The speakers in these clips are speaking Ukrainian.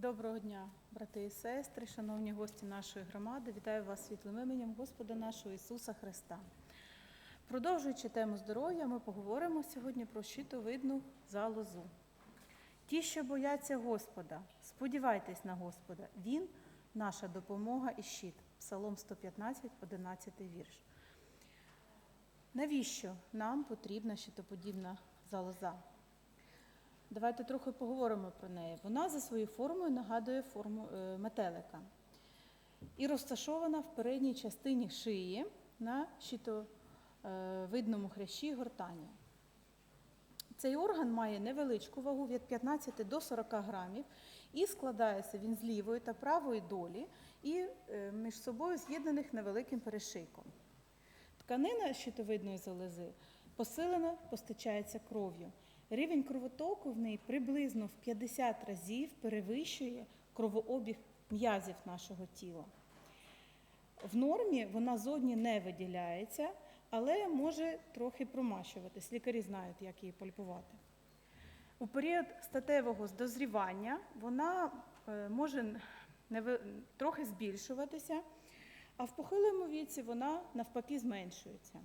Доброго дня, брати і сестри, шановні гості нашої громади. Вітаю вас світлим іменем Господа нашого Ісуса Христа. Продовжуючи тему здоров'я, ми поговоримо сьогодні про щитовидну залозу. Ті, що бояться Господа, сподівайтесь на Господа, Він наша допомога і щит. Псалом 115, 11 вірш. Навіщо нам потрібна щитоподібна залоза? Давайте трохи поговоримо про неї. Вона за своєю формою нагадує форму е, метелика і розташована в передній частині шиї на щитовидному хрящі гортані. Цей орган має невеличку вагу від 15 до 40 грамів і складається він з лівої та правої долі і е, між собою з'єднаних невеликим перешийком. Тканина щитовидної залози посилено постачається кров'ю. Рівень кровотоку в неї приблизно в 50 разів перевищує кровообіг м'язів нашого тіла. В нормі вона зовні не виділяється, але може трохи промащуватись. Лікарі знають, як її пальпувати. У період статевого дозрівання вона е, може трохи збільшуватися, а в похилому віці вона навпаки зменшується.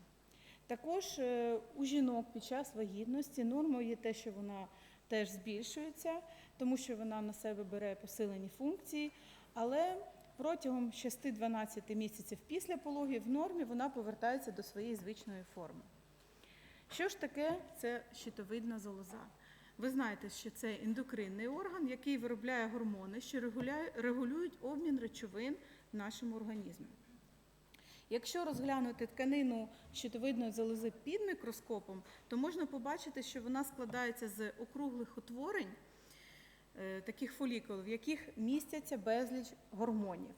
Також е, у жінок під час вагітності нормою є те, що вона теж збільшується, тому що вона на себе бере посилені функції, але протягом 6-12 місяців після пологів в нормі вона повертається до своєї звичної форми. Що ж таке це щитовидна залоза? Ви знаєте, що це ендокринний орган, який виробляє гормони, що регулюють обмін речовин в нашому організмі. Якщо розглянути тканину щитовидної залози під мікроскопом, то можна побачити, що вона складається з округлих утворень, е, таких фолікулів, в яких містяться безліч гормонів.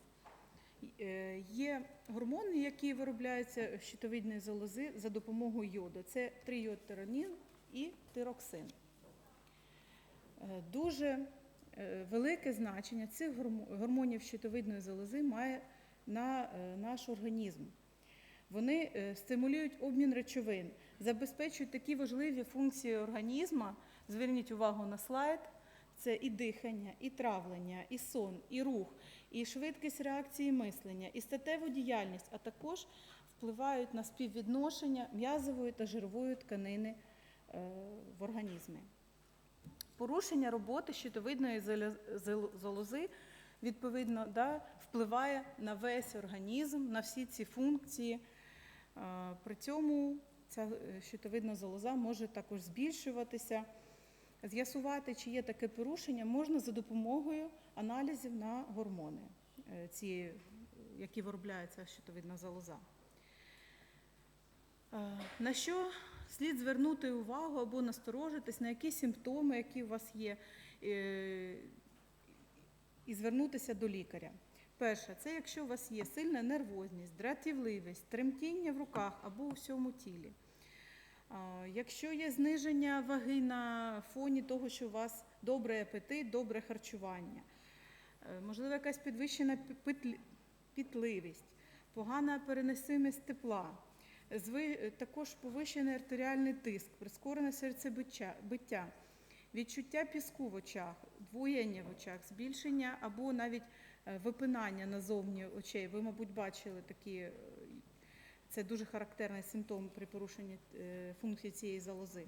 Е, Є гормони, які виробляються в щитовидної залози за допомогою йоду. Це трийодтиронін і тироксин. Е, Дуже велике значення цих гормонів щитовидної залози має на е, наш організм. Вони е, стимулюють обмін речовин, забезпечують такі важливі функції організму. Зверніть увагу на слайд. Це і дихання, і травлення, і сон, і рух, і швидкість реакції мислення, і статеву діяльність, а також впливають на співвідношення м'язової та жирової тканини е, в організмі. Порушення роботи щитовидної залози відповідно да, впливає на весь організм, на всі ці функції. При цьому ця е, щитовидна залоза може також збільшуватися. З'ясувати, чи є таке порушення, можна за допомогою аналізів на гормони, е, ці, які виробляється щитовидна залоза. Е, На що слід звернути увагу або насторожитись, на які симптоми, які у вас є, і звернутися до лікаря. Перше, це якщо у вас є сильна нервозність, дратівливість, тремтіння в руках або у всьому тілі. Якщо є зниження ваги на фоні того, що у вас добрий апетит, добре харчування, е, можливо, якась підвищена пітливість, погана переносимість тепла, е, також повищений артеріальний тиск, прискорене серцебиття, відчуття піску в очах, двоєння в очах, збільшення або навіть е, випинання назовні очей. Ви, мабуть, бачили такі е, це дуже характерний симптом при порушенні е, функції цієї залози.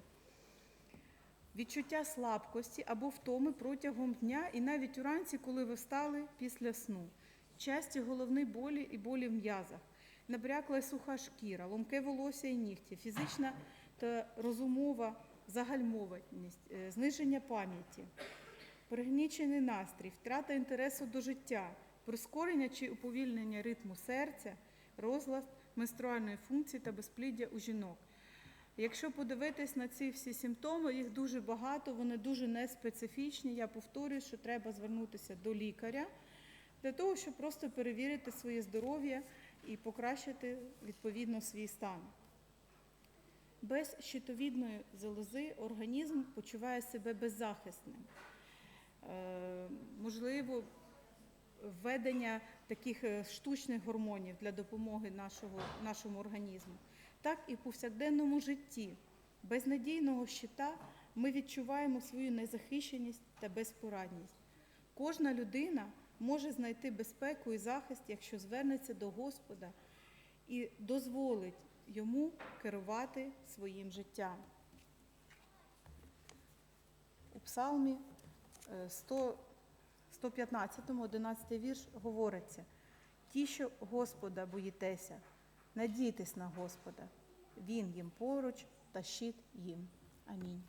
Відчуття слабкості або втоми протягом дня і навіть уранці, коли ви встали після сну. Часті головні болі і болі в м'язах, набрякла суха шкіра, ломке волосся і нігті, фізична та розумова загальмованість, зниження пам'яті, пригнічений настрій, втрата інтересу до життя, прискорення чи уповільнення ритму серця, розлад менструальної функції та безпліддя у жінок. Якщо подивитись на ці всі симптоми, їх дуже багато, вони дуже неспецифічні. Я повторюю, що треба звернутися до лікаря для того, щоб просто перевірити своє здоров'я і покращити відповідно свій стан. Без щитовідної залози організм почуває себе беззахисним. Е, Можливо, введення таких е, штучних гормонів для допомоги нашого, нашому організму, так і в повсякденному житті. Без надійного щита ми відчуваємо свою незахищеність та безпорадність. Кожна людина може знайти безпеку і захист, якщо звернеться до Господа і дозволить йому керувати своїм життям. У Псалмі 100, 115, 11 вірш говориться: ті, що Господа боїтеся, надійтесь на Господа, Він їм поруч та щит їм. Амінь.